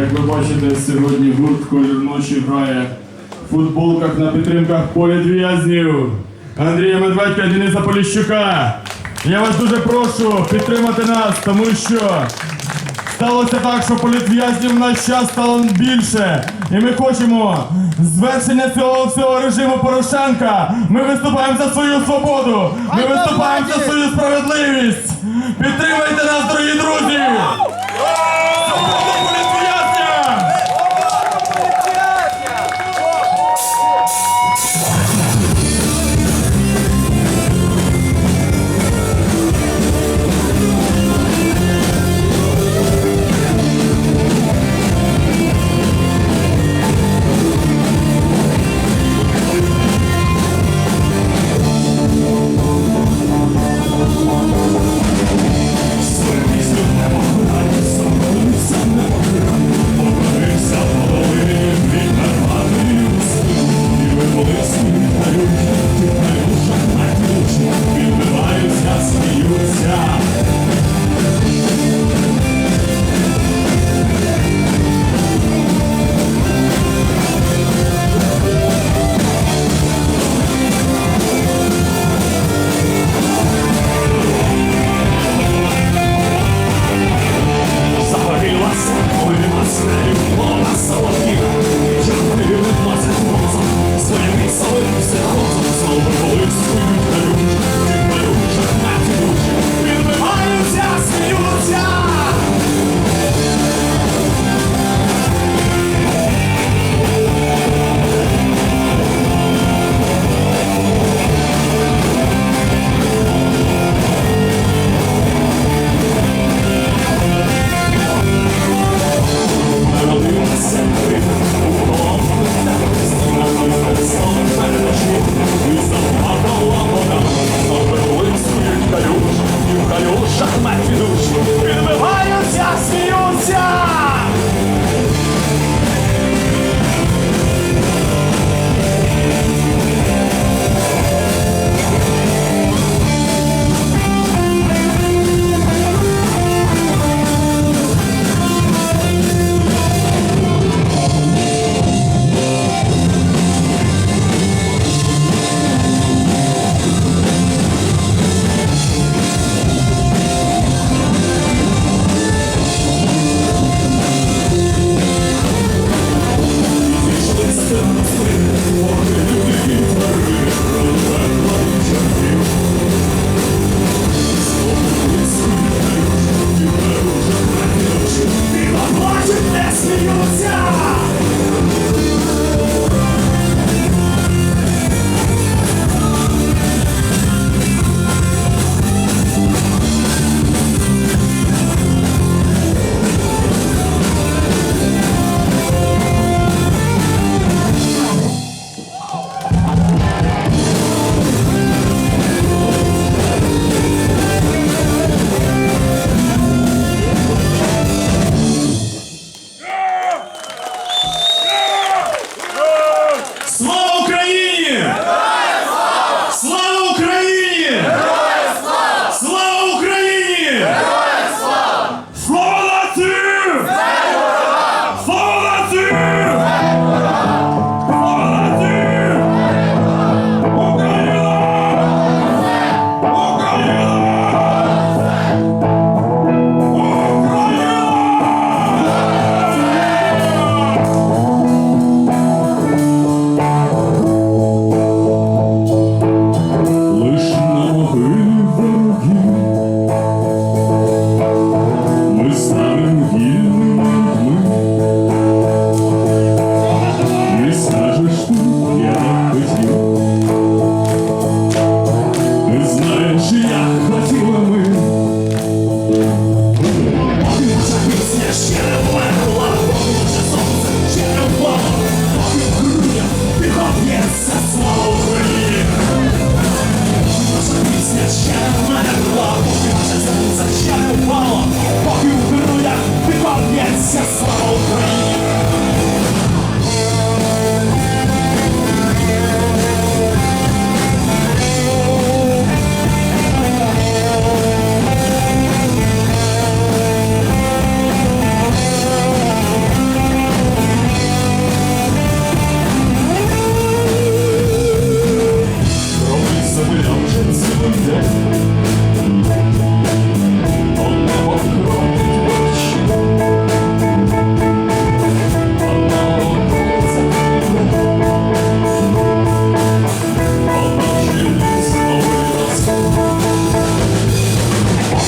Як ви бачите, сьогодні гурт колір ночі грає в футболках на підтримках політв'язнів Андрія Медведька і Дениса Поліщука. Я вас дуже прошу підтримати нас, тому що сталося так, що політв'язнів в наш час стало більше. І ми хочемо звершення цього всього режиму Порошенка. Ми виступаємо за свою свободу. Ми виступаємо за свою справедливість. Підтримайте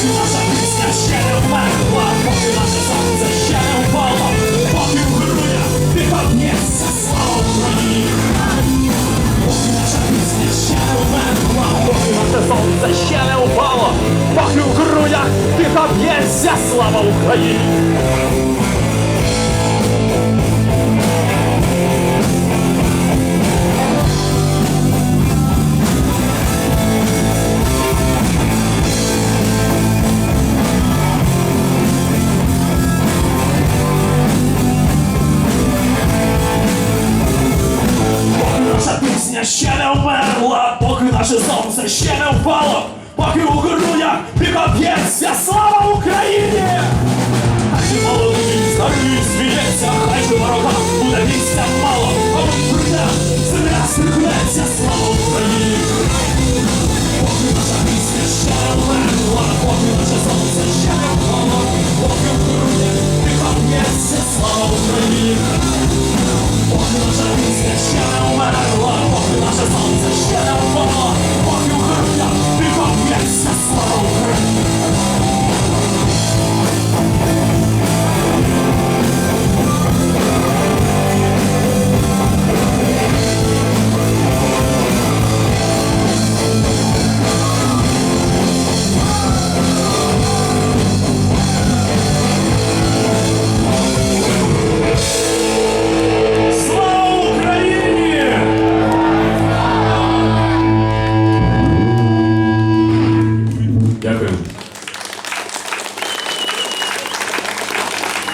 Чи наша пісня ще не вмерла, поки наше сонце ще не впало, поки в грудях підоб'ється слава Україні. Поки наша пісня ще не вмерла, поки наше сонце ще не впало, поки в грудях підоб'ється слава Україні. Поки наше сонце ще не впало, поки у грудях бігоб'ється слава Україні! наші же молодий, старий сміється, хай же ворога буде місця мало, а ми прийде земля сиху.